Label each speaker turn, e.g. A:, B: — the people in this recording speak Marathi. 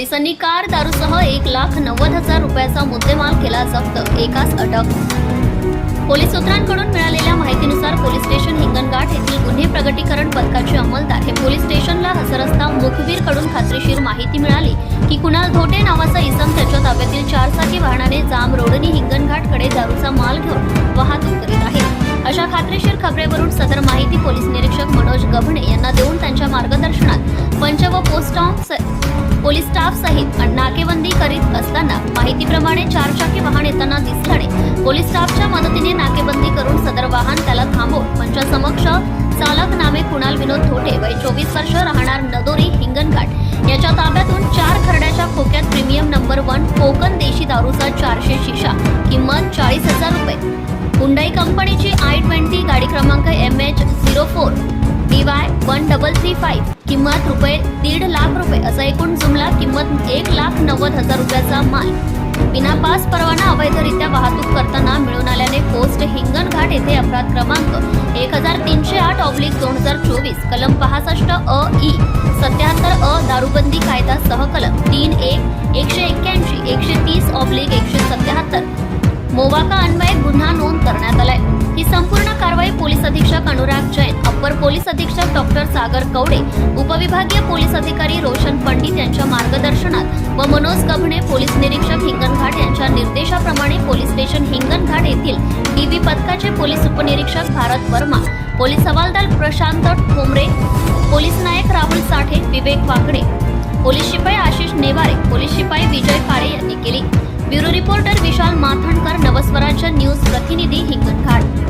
A: पोलिसांनी कार दारूसह एक लाख नव्वद हजार रुपयाचा मुद्देमाल केला जप्त. एकाच अटक. पोलीस सूत्रांकडून मिळालेल्या माहितीनुसार पोलीस स्टेशन हिंगणघाट येथील गुन्हे प्रगटीकरण पथकाचे अंमलदार हे पोलीस स्टेशनला हजर असता मुखबीरकडून खात्रीशीर माहिती मिळाली की कुणाल धोटे नावाचा इसम त्याच्या ताब्यातील चारचाकी वाहनाने जाम रोडनी हिंगणघाटकडे दारूचा माल घेऊन वाहतूक करीत आहे. अशा खात्रीशीर खबरेवरून सदर माहिती पोलीस निरीक्षक मनोज गभणे यांना देऊन त्यांच्या मार्गदर्शनात पंच व पोस्ट पोलीस स्टाफ सहित नाकेबंदी करीत असताना माहितीप्रमाणे चारचाकी वाहन येताना दिसल्याने पोलीस स्टाफच्या मदतीने नाकेबंदी करून सदर वाहन त्याला थांबवून समक्ष चालक नामे कुणाल विनोद थोटे वय चोवीस वर्ष राहणार नदोरी हिंगणघाट. याच्या ताब्यातून चार खरड्याच्या खोक्यात प्रीमियम नंबर वन कोकण देशी दारूचा चारशे शिशा किंमत चाळीस हजार रुपये. हुंडाई कंपनीची आय ट्वेंटी थ्री फाईव्ह किंमत रुपये दीड लाख रुपये असा एकूण जुमला किंमत एक लाख नव्वद हजार रुपयाचा माल. बिना पास परवाना अवैधरित्या वाहतूक करताना मिळून आल्याने पोस्ट हिंगणघाट येथे अपराध क्रमांक एक हजार तीनशे आठ ऑब्लिक दोन हजार चोवीस कलम पासष्ट अ ई सत्याहत्तर अ दारूबंदी कायदा सहकलम तीन एक एकशे एक्क्याऐंशी एकशे तीस ऑब्लिक एकशे सत्याहत्तर. मोवाका अन्न पोलीस अधीक्षक डॉक्टर सागर कवडे उपविभागीय पोलीस अधिकारी रोशन पंडित यांच्या मार्गदर्शनात व मनोज गभणे पोलीस निरीक्षक हिंगणघाट यांच्या निर्देशाप्रमाणे पोलीस स्टेशन हिंगणघाट येथील डीबी पथकाचे पोलीस उपनिरीक्षक भारत वर्मा पोलीस हवालदार प्रशांत ठोंबरे पोलीस नायक राहुल साठे विवेक वाकडे पोलीस शिपाई आशिष नेवारे पोलीस शिपाई विजय काळे यांनी केली. Bureau reporter Vishal Mathankar Navswarajya news प्रतिनिधी Hinganghat